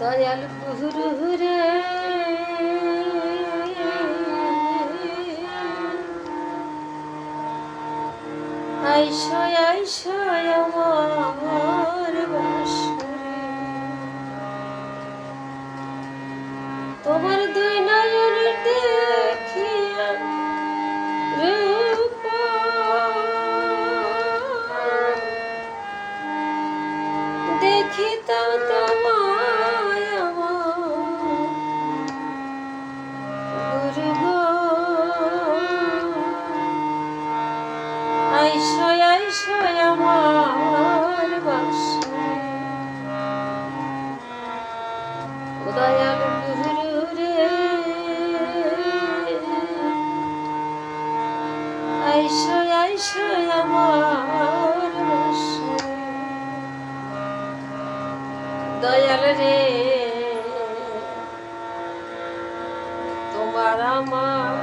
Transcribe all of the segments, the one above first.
দয়াল গুরু হুরে আইসয় আইসয় আমার আইসয় আইসয় আমার বাসরে ও দয়াল গুরু রে আইসয় আইসয় আমার রে, তোমার আমার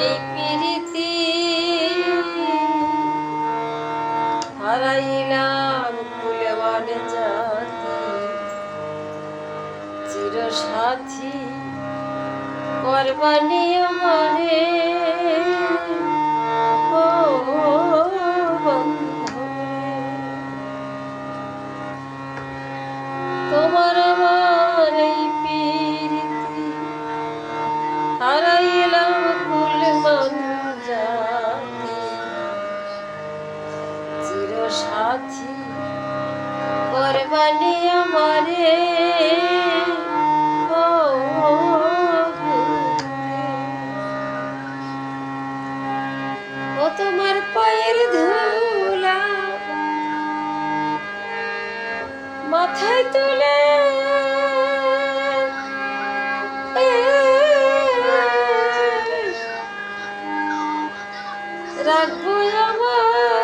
এই হারাইলাম কুলে মানে জাতি। চির সাথী করবানি আমারে। সাথী করবানি আমারে ও তোমার পায়ের ধুলা মাথায় তুলে রাখব আমার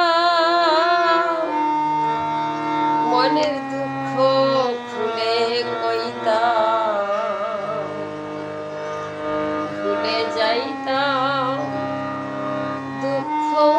মনের দুঃখ খুলে কইতা ভুলে যাইতা